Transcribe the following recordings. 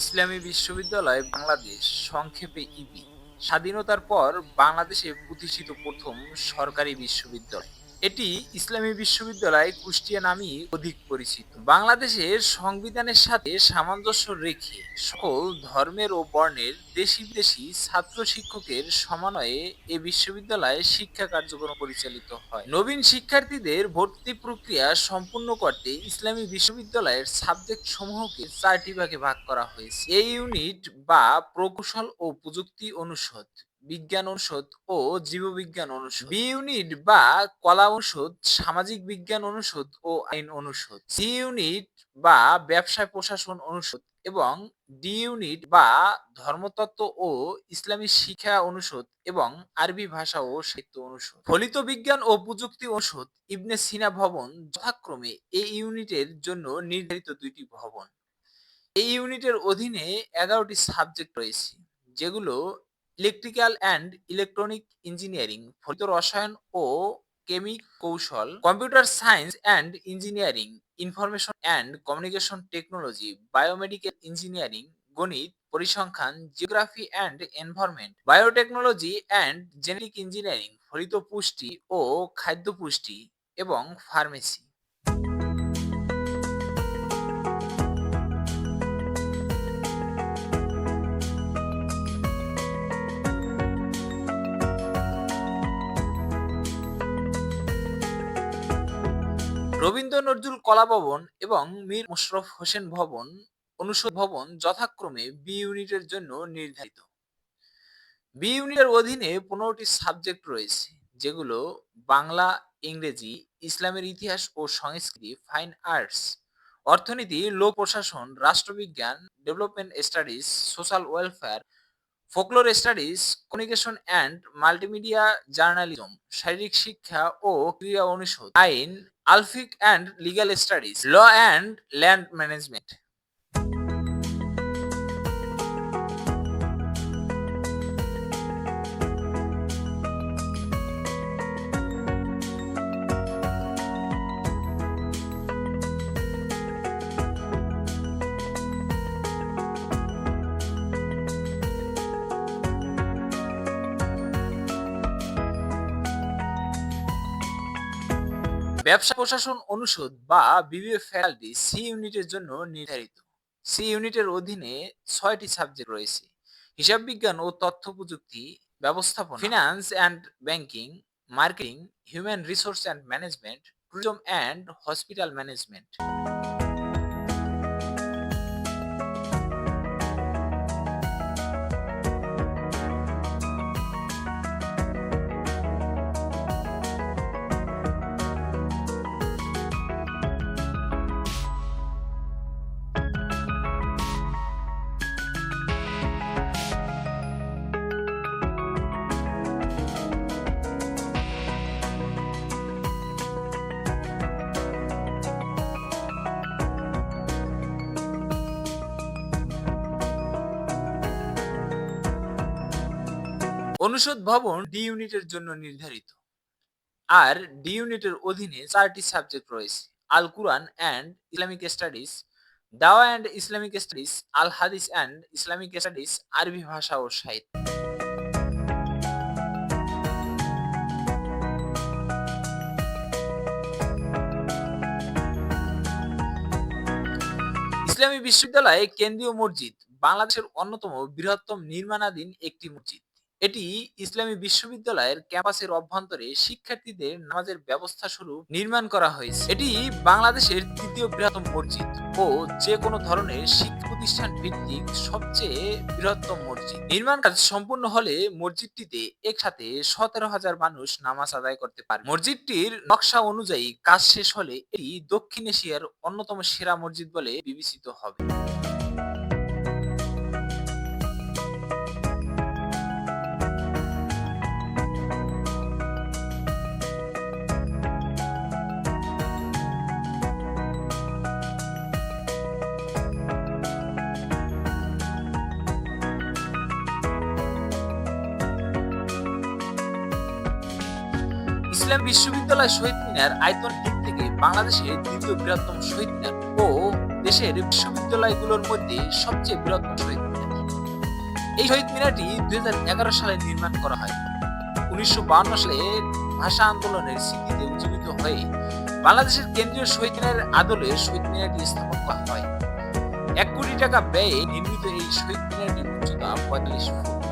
ইসলামী বিশ্ববিদ্যালয় বাংলাদেশ সংক্ষেপে ইবি স্বাধীনতার পর বাংলাদেশে প্রতিষ্ঠিত প্রথম সরকারি বিশ্ববিদ্যালয় এটি ইসলামী বিশ্ববিদ্যালয় কুষ্টিয়া নামে অধিক পরিচিত বাংলাদেশের সংবিধানের সাথে সামঞ্জস্য রেখে সকল ধর্মের ও বর্ণের দেশি বিদেশি ছাত্র শিক্ষকের সমন্বয়ে এ বিশ্ববিদ্যালয়ে শিক্ষা কার্যক্রম পরিচালিত হয় নবীন শিক্ষার্থীদের ভর্তি প্রক্রিয়া সম্পূর্ণ করতে ইসলামী বিশ্ববিদ্যালয়ের সাবজেক্ট সমূহকে চারটি ভাগে ভাগ করা হয়েছে এই ইউনিট বা প্রকৌশল ও প্রযুক্তি অনুষদ বিজ্ঞান অনুষদ ও জীববিজ্ঞান অনুষদ বি ইউনিট বা কলা অনুষদ সামাজিক বিজ্ঞান অনুষদ ও আইন অনুষদ সি ইউনিট বা ব্যবসা প্রশাসন অনুষদ এবং ডি ইউনিট বা ধর্মতত্ত্ব ও ইসলামী শিক্ষা অনুষদ এবং আরবি ভাষা ও সাহিত্য অনুষদ ফলিত বিজ্ঞান ও প্রযুক্তি অনুষদ ইবনে সিনা ভবন যথাক্রমে এই ইউনিটের জন্য নির্ধারিত দুইটি ভবন এই ইউনিটের অধীনে এগারোটি সাবজেক্ট রয়েছে যেগুলো ইলেকট্রিক্যাল অ্যান্ড ইলেকট্রনিক ইঞ্জিনিয়ারিং ফলিত রসায়ন ও কেমিক কৌশল computer science and engineering information and communication technology biomedical engineering গণিত পরিসংখ্যান geography and environment biotechnology and genetic engineering ফলিত পুষ্টি ও খাদ্য পুষ্টি এবং ফার্মেসি রবীন্দ্র নজরুল কলা ভবন এবং মীর মোশরফ হোসেন ভবন অনুষদ ভবন যথাক্রমে বি ইউনিটের জন্য নির্ধারিত বি ইউনিটের অধীনে পনেরোটি সাবজেক্ট রয়েছে যেগুলো বাংলা ইংরেজি ইসলামের ইতিহাস ও সংস্কৃতি ফাইন আর্টস অর্থনীতি লোক প্রশাসন রাষ্ট্রবিজ্ঞান development studies social welfare folklore studies communication and multimedia journalism শারীরিক শিক্ষা ও ক্রীড়া অনুষদ আইন Al Fiqh and Legal Studies, Law and Land Management. ব্যবসা প্রশাসন অনুষদ বা বিবিএ ফ্যাকাল্টি সি ইউনিটের জন্য নির্ধারিত সি ইউনিটের অধীনে ছয়টি সাবজেক্ট রয়েছে হিসাব বিজ্ঞান ও তথ্য প্রযুক্তি ব্যবস্থাপনা finance and banking marketing human resource and management tourism and hospital management অনুষদ ভবন ডি ইউনিটের জন্য নির্ধারিত আর ডি ইউনিটের অধীনে চারটি সাবজেক্ট রয়েছে Al Quran and Islamic studies Dawah and Islamic studies Al Hadith and Islamic studies আরবি ভাষা ও সাহিত্য ইসলামী বিশ্ববিদ্যালয়ে কেন্দ্রীয় মসজিদ বাংলাদেশের অন্যতম বৃহত্তম নির্মাণাধীন একটি মসজিদ এটি ইসলামী বিশ্ববিদ্যালয়ের ক্যাম্পাসের অভ্যন্তরে শিক্ষার্থীদের নামাজের ব্যবস্থা স্বরূপ নির্মাণ করা হয়েছে এটি বাংলাদেশের তৃতীয় বৃহত্তম মসজিদ ও যে কোনো ধরনের শিক্ষা প্রতিষ্ঠান ভিত্তিক সবচেয়ে বৃহত্তম মসজিদ নির্মাণ কাজ সম্পূর্ণ হলে মসজিদটিতে একসাথে সতেরো হাজার মানুষ নামাজ আদায় করতে পারে মসজিদটির নকশা অনুযায়ী কাজ শেষ হলে এটি দক্ষিণ এশিয়ার অন্যতম সেরা মসজিদ বলে বিবেচিত হবে ইসলাম বিশ্ববিদ্যালয় শহীদ মিনার আয়তন দিক থেকে বাংলাদেশের দ্বিতীয় বৃহত্তম শহীদ মিনার ও দেশের বিশ্ববিদ্যালয়গুলোর মধ্যে সবচেয়ে বৃহত্তম শহীদ মিনার এই শহীদ মিনারটি দুই সালে নির্মাণ করা হয় উনিশশো সালে ভাষা আন্দোলনের স্মৃতিতে উজ্জীবিত হয়ে বাংলাদেশের কেন্দ্রীয় শহীদ মিনারের আদলে শহীদ মিনারটি স্থাপন করা হয় এক কোটি টাকা ব্যয়ে নির্মিত এই শহীদ মিনারটির উচ্চতা পঁয়তাল্লিশ ফুট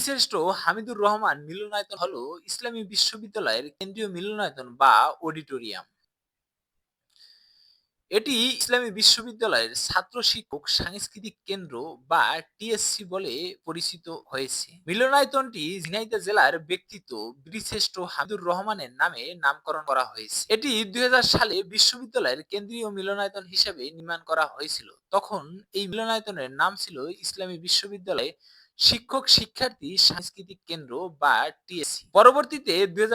বীরশ্রেষ্ঠ হামিদুর রহমান মিলনায়তন হল ইসলামী বিশ্ববিদ্যালয়ের কেন্দ্রীয় মিলনায়তন বা অডিটোরিয়াম এটি ইসলামী বিশ্ববিদ্যালয়ের ছাত্র শিক্ষক সাংস্কৃতিক কেন্দ্র বা টিএসসি বলে পরিচিত হয়েছে মিলনায়তনটি ঝিনাইদা জেলার ব্যক্তিত্ব বীরশ্রেষ্ঠ হামিদুর রহমানের নামে নামকরণ করা হয়েছে এটি দুই সালে বিশ্ববিদ্যালয়ের কেন্দ্রীয় মিলনায়তন হিসেবে নির্মাণ করা হয়েছিল তখন এই মিলনায়তনের নাম ছিল ইসলামী বিশ্ববিদ্যালয়ে শিক্ষক শিক্ষার্থী সাংস্কৃতিক কেন্দ্র বা টিএসসি পরবর্তীতে দুই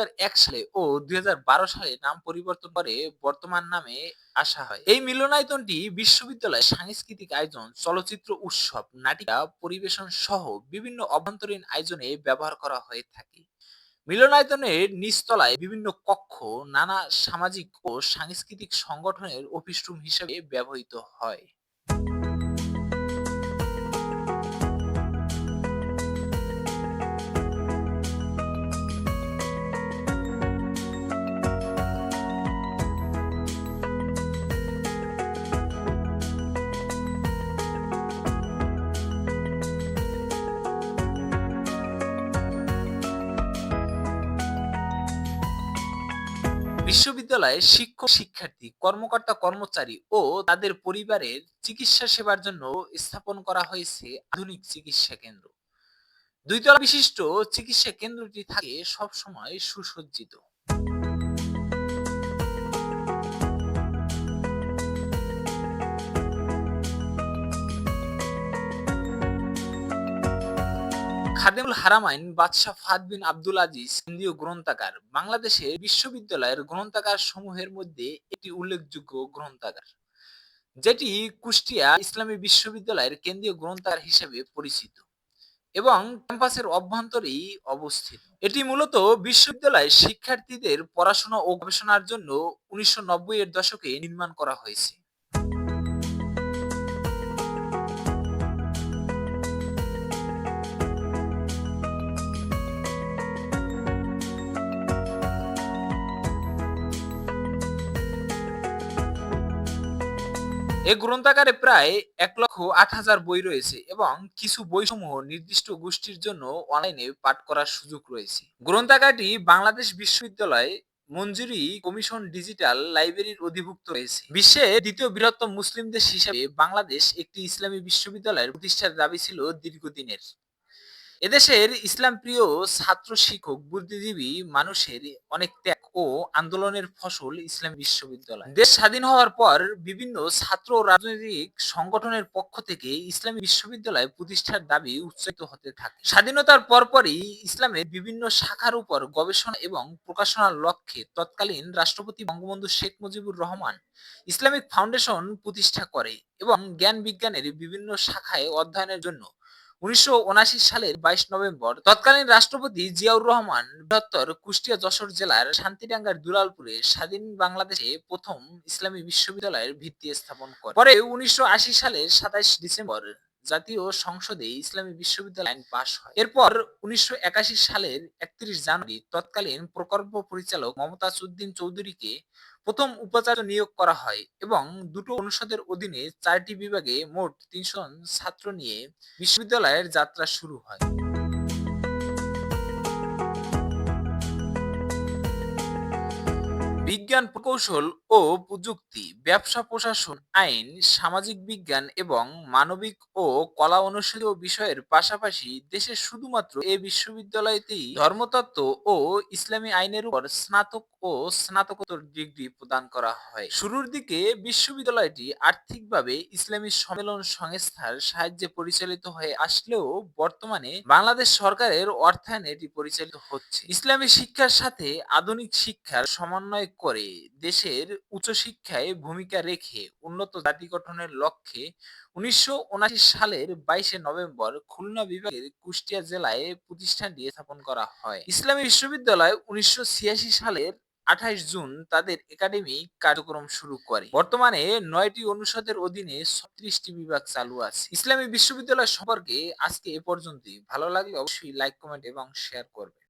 সালে ও দুই সালে নাম পরিবর্তন করে বর্তমান নামে আসা হয় এই মিলনায়তনটি বিশ্ববিদ্যালয়ের সাংস্কৃতিক আয়োজন চলচ্চিত্র উৎসব নাটিকা পরিবেশন সহ বিভিন্ন অভ্যন্তরীণ আয়োজনে ব্যবহার করা হয়ে থাকে মিলনায়তনের নিচতলায় বিভিন্ন কক্ষ নানা সামাজিক ও সাংস্কৃতিক সংগঠনের অফিস রুম হিসেবে ব্যবহৃত হয় বিশ্ববিদ্যালয়ে শিক্ষক শিক্ষার্থী কর্মকর্তা কর্মচারী ও তাদের পরিবারের চিকিৎসা সেবার জন্য স্থাপন করা হয়েছে আধুনিক চিকিৎসা কেন্দ্র দুইতলা বিশিষ্ট চিকিৎসা কেন্দ্রটি থাকে সবসময় সুসজ্জিত খাদেমুল হারামাইন বাদশাহ ফাদ বিন আব্দুল আজিজ কেন্দ্রীয় গ্রন্থাগার বাংলাদেশের বিশ্ববিদ্যালয়ের গ্রন্থাগার সমূহের মধ্যে এটি উল্লেখযোগ্য গ্রন্থাগার যেটি কুষ্টিয়া ইসলামী বিশ্ববিদ্যালয়ের কেন্দ্রীয় গ্রন্থাগার হিসেবে পরিচিত এবং ক্যাম্পাসের অভ্যন্তরেই অবস্থিত এটি মূলত বিশ্ববিদ্যালয়ের শিক্ষার্থীদের পড়াশোনা ও গবেষণার জন্য উনিশশো এর দশকে নির্মাণ করা হয়েছে এ গ্রন্থাগারে প্রায় এক লক্ষ আট হাজার বই রয়েছে এবং কিছু বই সমূহ নির্দিষ্ট গোষ্ঠীর জন্য অনলাইনে পাঠ করার সুযোগ রয়েছে গ্রন্থাগারটি বাংলাদেশ বিশ্ববিদ্যালয় মঞ্জুরি কমিশন ডিজিটাল লাইব্রেরির অধিভুক্ত রয়েছে বিশ্বে দ্বিতীয় বৃহত্তম মুসলিম দেশ হিসেবে বাংলাদেশ একটি ইসলামী বিশ্ববিদ্যালয়ের প্রতিষ্ঠার দাবি ছিল দীর্ঘদিনের এদেশের ইসলাম প্রিয় ছাত্র শিক্ষক বুদ্ধিজীবী মানুষের অনেক ত্যাগ ও আন্দোলনের ফসল ইসলাম বিশ্ববিদ্যালয় দেশ স্বাধীন হওয়ার পর বিভিন্ন ছাত্র রাজনৈতিক সংগঠনের পক্ষ থেকে ইসলামী বিশ্ববিদ্যালয় প্রতিষ্ঠার দাবি উচ্চারিত হতে থাকে স্বাধীনতার পরপরই ইসলামের বিভিন্ন শাখার উপর গবেষণা এবং প্রকাশনার লক্ষ্যে তৎকালীন রাষ্ট্রপতি বঙ্গবন্ধু শেখ মুজিবুর রহমান ইসলামিক ফাউন্ডেশন প্রতিষ্ঠা করে এবং জ্ঞান বিজ্ঞানের বিভিন্ন শাখায় অধ্যয়নের জন্য উনিশশো সালের বাইশ নভেম্বর তৎকালীন রাষ্ট্রপতি জিয়াউর রহমান কুষ্টিয়া যশোর জেলার শান্তিডাঙ্গার দুলালপুরে স্বাধীন বাংলাদেশে প্রথম ইসলামী বিশ্ববিদ্যালয়ের ভিত্তি স্থাপন করে পরে উনিশশো সালের সাতাইশ ডিসেম্বর জাতীয় সংসদে ইসলামী বিশ্ববিদ্যালয় আইন পাশ হয় এরপর উনিশশো সালের একত্রিশ জানুয়ারি তৎকালীন প্রকল্প পরিচালক মমতাজ উদ্দিন চৌধুরীকে প্রথম উপাচার্য নিয়োগ করা হয় এবং দুটো অনুষদের অধীনে চারটি বিভাগে মোট তিনশো ছাত্র নিয়ে বিশ্ববিদ্যালয়ের যাত্রা শুরু হয় বিজ্ঞান প্রকৌশল ও প্রযুক্তি, ব্যবসা প্রশাসন, আইন, সামাজিক বিজ্ঞান এবং মানবিক ও কলা অনুষদীয় বিষয়ের পাশাপাশি দেশে শুধুমাত্র এ বিশ্ববিদ্যালয়তেই ধর্মতত্ত্ব ও ইসলামী আইনের উপর স্নাতক ও স্নাতকোত্তর ডিগ্রি প্রদান করা হয় শুরুর দিকে বিশ্ববিদ্যালয়টি আর্থিকভাবে ইসলামী সম্মেলন সংস্থার সাহায্যে পরিচালিত হয়ে আসলেও বর্তমানে বাংলাদেশ সরকারের অর্থায়নে এটি পরিচালিত হচ্ছে ইসলামী শিক্ষার সাথে আধুনিক শিক্ষার সমন্বয় করে দেশের উচ্চশিক্ষায় ভূমিকা রেখে উন্নত জাতি গঠনের লক্ষ্যে উনিশশো সালের বাইশে নভেম্বর খুলনা বিভাগের কুষ্টিয়া জেলায় প্রতিষ্ঠানটি স্থাপন করা হয় ইসলামী বিশ্ববিদ্যালয় উনিশশো সালের আঠাশ জুন তাদের একাডেমিক কার্যক্রম শুরু করে বর্তমানে নয়টি অনুষদের অধীনে ছত্রিশটি বিভাগ চালু আছে ইসলামী বিশ্ববিদ্যালয় সম্পর্কে আজকে এ পর্যন্তই ভালো লাগলে অবশ্যই লাইক কমেন্ট এবং শেয়ার করবে